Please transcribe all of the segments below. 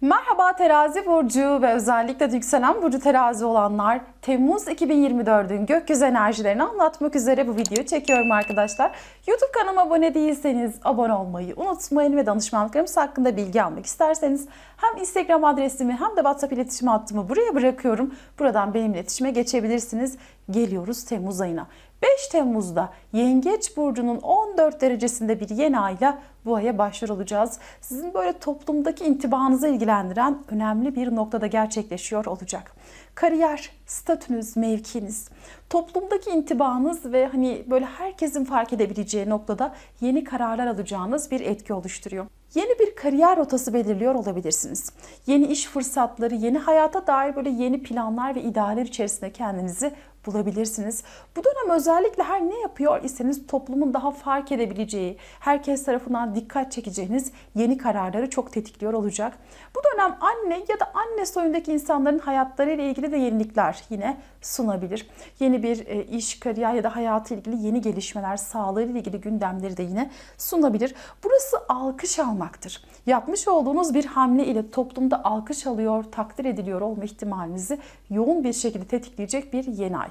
Merhaba terazi burcu ve özellikle yükselen burcu terazi olanlar Temmuz 2024'ün gökyüzü enerjilerini anlatmak üzere bu videoyu çekiyorum arkadaşlar. YouTube kanalıma abone değilseniz abone olmayı unutmayın ve danışmanlıklarımız hakkında bilgi almak isterseniz hem Instagram adresimi hem de WhatsApp iletişim hattımı buraya bırakıyorum. Buradan benimle iletişime geçebilirsiniz. Geliyoruz Temmuz ayına. 5 Temmuz'da Yengeç Burcu'nun 14 derecesinde bir yeni ayla bu aya başlar olacağız. Sizin böyle toplumdaki intibanızı ilgilendiren önemli bir noktada gerçekleşiyor olacak. Kariyer, statünüz, mevkiniz, toplumdaki intibanız ve hani böyle herkesin fark edebileceği noktada yeni kararlar alacağınız bir etki oluşturuyor. Yeni bir kariyer rotası belirliyor olabilirsiniz. Yeni iş fırsatları, yeni hayata dair böyle yeni planlar ve idealler içerisinde kendinizi bulabilirsiniz. Bu dönem özellikle her ne yapıyor iseniz toplumun daha fark edebileceği, herkes tarafından dikkat çekeceğiniz yeni kararları çok tetikliyor olacak. Bu dönem anne ya da anne soyundaki insanların hayatları ile ilgili de yenilikler yine sunabilir. Yeni bir e, iş, kariyer ya da hayatı ilgili yeni gelişmeler, sağlığı ile ilgili gündemleri de yine sunabilir. Burası alkış almaktır. Yapmış olduğunuz bir hamle ile toplumda alkış alıyor, takdir ediliyor olma ihtimalinizi yoğun bir şekilde tetikleyecek bir yeni ay.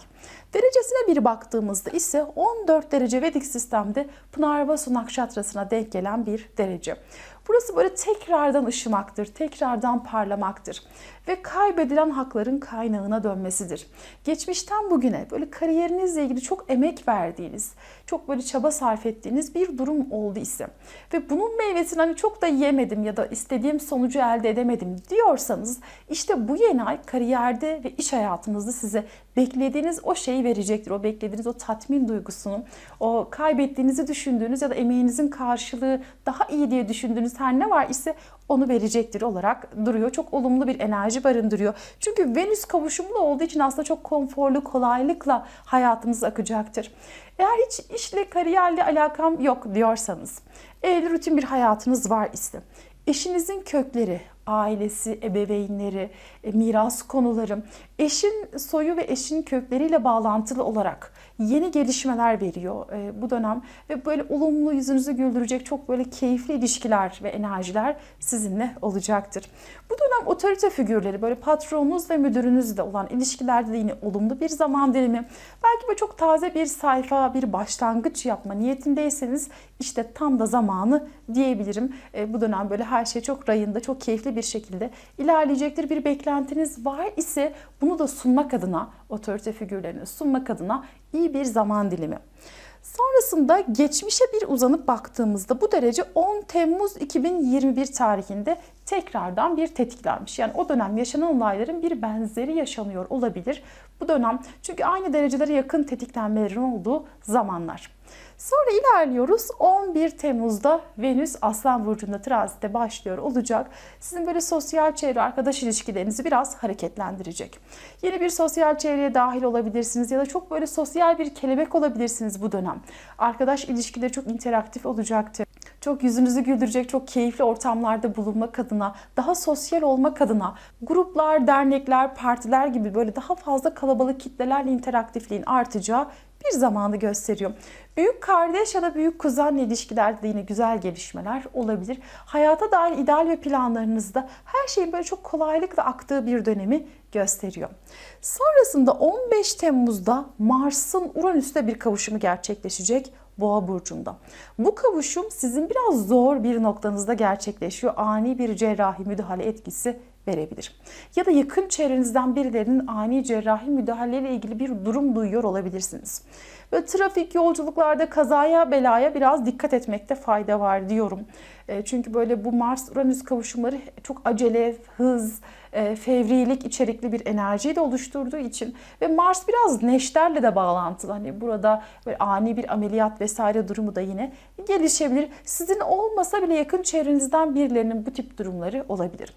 Derecesine bir baktığımızda ise 14 derece Vedik sistemde Pınarvasu Nakşatrası'na denk gelen bir derece. Burası böyle tekrardan ışımaktır, tekrardan parlamaktır ve kaybedilen hakların kaynağına dönmesidir. Geçmişten bugüne böyle kariyerinizle ilgili çok emek verdiğiniz, çok böyle çaba sarf ettiğiniz bir durum oldu ise ve bunun meyvesini hani çok da yemedim ya da istediğim sonucu elde edemedim diyorsanız işte bu yeni ay kariyerde ve iş hayatınızda size beklediğiniz o şeyi verecektir. O beklediğiniz o tatmin duygusunu, o kaybettiğinizi düşündüğünüz ya da emeğinizin karşılığı daha iyi diye düşündüğünüz her ne var ise onu verecektir olarak duruyor. Çok olumlu bir enerji barındırıyor. Çünkü Venüs kavuşumlu olduğu için aslında çok konforlu, kolaylıkla hayatınız akacaktır. Eğer hiç işle, kariyerle alakam yok diyorsanız, evli rutin bir hayatınız var ise, eşinizin kökleri, ailesi, ebeveynleri, e, miras konuları, eşin soyu ve eşin kökleriyle bağlantılı olarak yeni gelişmeler veriyor e, bu dönem ve böyle olumlu yüzünüzü güldürecek çok böyle keyifli ilişkiler ve enerjiler sizinle olacaktır. Bu dönem otorite figürleri böyle patronunuz ve müdürünüzle olan ilişkilerde de yine olumlu bir zaman dilimi. Belki böyle çok taze bir sayfa, bir başlangıç yapma niyetindeyseniz işte tam da zamanı diyebilirim. E, bu dönem böyle her şey çok rayında, çok keyifli bir şekilde ilerleyecektir. Bir beklentiniz var ise bunu da sunmak adına, otorite figürlerini sunmak adına iyi bir zaman dilimi. Sonrasında geçmişe bir uzanıp baktığımızda bu derece 10 Temmuz 2021 tarihinde tekrardan bir tetiklenmiş. Yani o dönem yaşanan olayların bir benzeri yaşanıyor olabilir. Bu dönem çünkü aynı derecelere yakın tetiklenmelerin olduğu zamanlar. Sonra ilerliyoruz. 11 Temmuz'da Venüs Aslan Burcu'nda Terazi'de başlıyor olacak. Sizin böyle sosyal çevre, arkadaş ilişkilerinizi biraz hareketlendirecek. Yeni bir sosyal çevreye dahil olabilirsiniz ya da çok böyle sosyal bir kelebek olabilirsiniz bu dönem. Arkadaş ilişkileri çok interaktif olacaktır. Çok yüzünüzü güldürecek, çok keyifli ortamlarda bulunmak adına, daha sosyal olmak adına gruplar, dernekler, partiler gibi böyle daha fazla kalabalık kitlelerle interaktifliğin artacağı bir zamanı gösteriyor. Büyük kardeş ya da büyük kuzenle ilişkilerde de yine güzel gelişmeler olabilir. Hayata dair ideal ve planlarınızda her şeyin böyle çok kolaylıkla aktığı bir dönemi gösteriyor. Sonrasında 15 Temmuz'da Mars'ın Uranüs'te bir kavuşumu gerçekleşecek. Boğa burcunda. Bu kavuşum sizin biraz zor bir noktanızda gerçekleşiyor. Ani bir cerrahi müdahale etkisi verebilir. Ya da yakın çevrenizden birilerinin ani cerrahi müdahaleyle ilgili bir durum duyuyor olabilirsiniz. Ve trafik, yolculuklarda kazaya belaya biraz dikkat etmekte fayda var diyorum. E, çünkü böyle bu Mars-Uranüs kavuşumları çok acele, hız, e, fevrilik içerikli bir enerjiyi de oluşturduğu için ve Mars biraz neşterle de bağlantılı. Hani burada böyle ani bir ameliyat vesaire durumu da yine gelişebilir. Sizin olmasa bile yakın çevrenizden birilerinin bu tip durumları olabilir.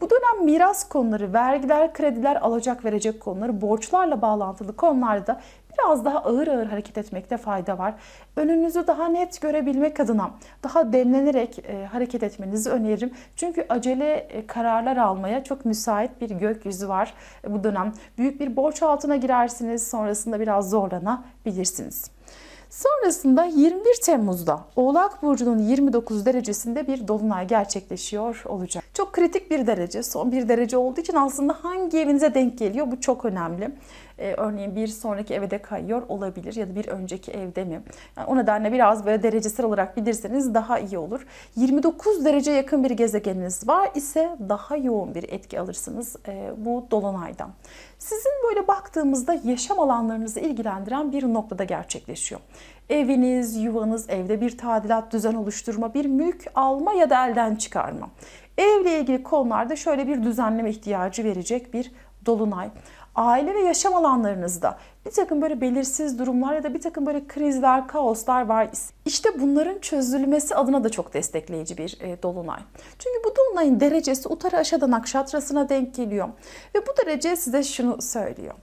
Bu dönem miras konuları, vergiler, krediler, alacak verecek konuları, borçlarla bağlantılı konularda biraz daha ağır ağır hareket etmekte fayda var. Önünüzü daha net görebilmek adına daha demlenerek e, hareket etmenizi öneririm. Çünkü acele e, kararlar almaya çok müsait bir gökyüzü var e, bu dönem. Büyük bir borç altına girersiniz, sonrasında biraz zorlanabilirsiniz. Sonrasında 21 Temmuz'da Oğlak Burcu'nun 29 derecesinde bir dolunay gerçekleşiyor olacak. Çok kritik bir derece, son bir derece olduğu için aslında hangi evinize denk geliyor bu çok önemli. Ee, örneğin bir sonraki eve de kayıyor olabilir ya da bir önceki evde mi? Yani o nedenle biraz böyle derecesel olarak bilirseniz daha iyi olur. 29 derece yakın bir gezegeniniz var ise daha yoğun bir etki alırsınız e, bu dolunaydan. Sizin böyle baktığımızda yaşam alanlarınızı ilgilendiren bir noktada gerçekleşiyor. Eviniz, yuvanız, evde bir tadilat, düzen oluşturma, bir mülk alma ya da elden çıkarma. Evle ilgili konularda şöyle bir düzenleme ihtiyacı verecek bir dolunay. Aile ve yaşam alanlarınızda bir takım böyle belirsiz durumlar ya da bir takım böyle krizler, kaoslar var. İşte bunların çözülmesi adına da çok destekleyici bir e, dolunay. Çünkü bu dolunayın derecesi Uttara Aşada Nakşatrası'na denk geliyor. Ve bu derece size şunu söylüyor.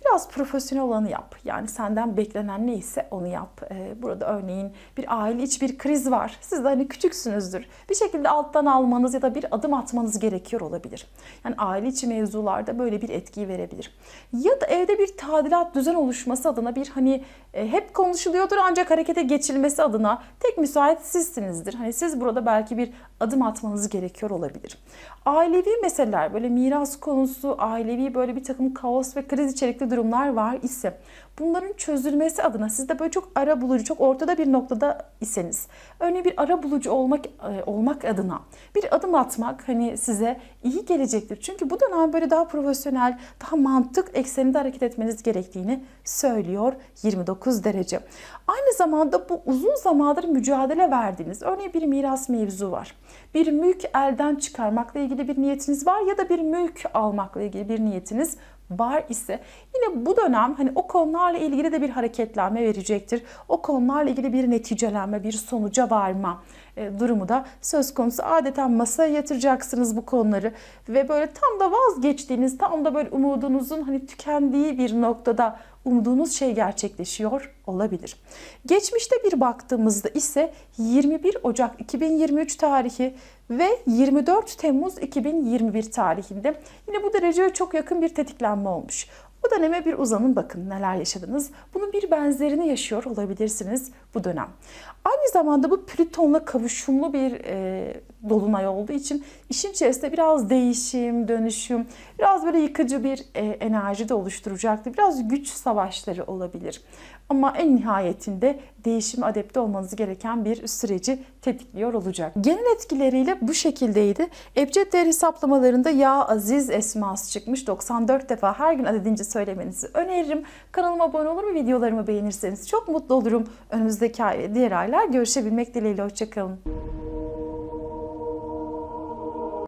Biraz profesyonel olanı yap. Yani senden beklenen neyse onu yap. Ee, burada örneğin bir aile içi bir kriz var. Siz de hani küçüksünüzdür. Bir şekilde alttan almanız ya da bir adım atmanız gerekiyor olabilir. Yani aile içi mevzularda böyle bir etkiyi verebilir. Ya da evde bir tadilat düzen oluşması adına bir hani e, hep konuşuluyordur ancak harekete geçilmesi adına tek müsait sizsinizdir. Hani siz burada belki bir adım atmanız gerekiyor olabilir. Ailevi meseleler böyle miras konusu, ailevi böyle bir takım kaos ve kriz içerikli durumlar var ise bunların çözülmesi adına siz de böyle çok ara bulucu, çok ortada bir noktada iseniz, örneğin bir ara bulucu olmak e, olmak adına bir adım atmak hani size iyi gelecektir. Çünkü bu dönem böyle daha profesyonel, daha mantık ekseninde hareket etmeniz gerektiğini söylüyor 29 derece. Aynı zamanda bu uzun zamandır mücadele verdiğiniz, örneğin bir miras mevzu var. Bir mülk elden çıkarmakla ilgili bir niyetiniz var ya da bir mülk almakla ilgili bir niyetiniz var ise yine bu dönem hani o konularla ilgili de bir hareketlenme verecektir. O konularla ilgili bir neticelenme, bir sonuca varma e, durumu da söz konusu. Adeta masaya yatıracaksınız bu konuları ve böyle tam da vazgeçtiğiniz, tam da böyle umudunuzun hani tükendiği bir noktada umduğunuz şey gerçekleşiyor olabilir. Geçmişte bir baktığımızda ise 21 Ocak 2023 tarihi ve 24 Temmuz 2021 tarihinde yine bu dereceye çok yakın bir tetiklenme olmuş. Bu döneme bir uzanın bakın neler yaşadınız. Bunun bir benzerini yaşıyor olabilirsiniz bu dönem. Aynı zamanda bu Plüton'la kavuşumlu bir e, dolunay olduğu için işin içerisinde biraz değişim, dönüşüm, biraz böyle yıkıcı bir e, enerji de oluşturacaktır. Biraz güç savaşları olabilir. Ama en nihayetinde değişim adapte olmanız gereken bir süreci tetikliyor olacak. Genel etkileriyle bu şekildeydi. Ebced değer hesaplamalarında ya aziz esması çıkmış. 94 defa her gün adedince söylemenizi öneririm. Kanalıma abone olur ve videolarımı beğenirseniz çok mutlu olurum. Önümüzdeki diğer aylar görüşebilmek dileğiyle. Hoşçakalın.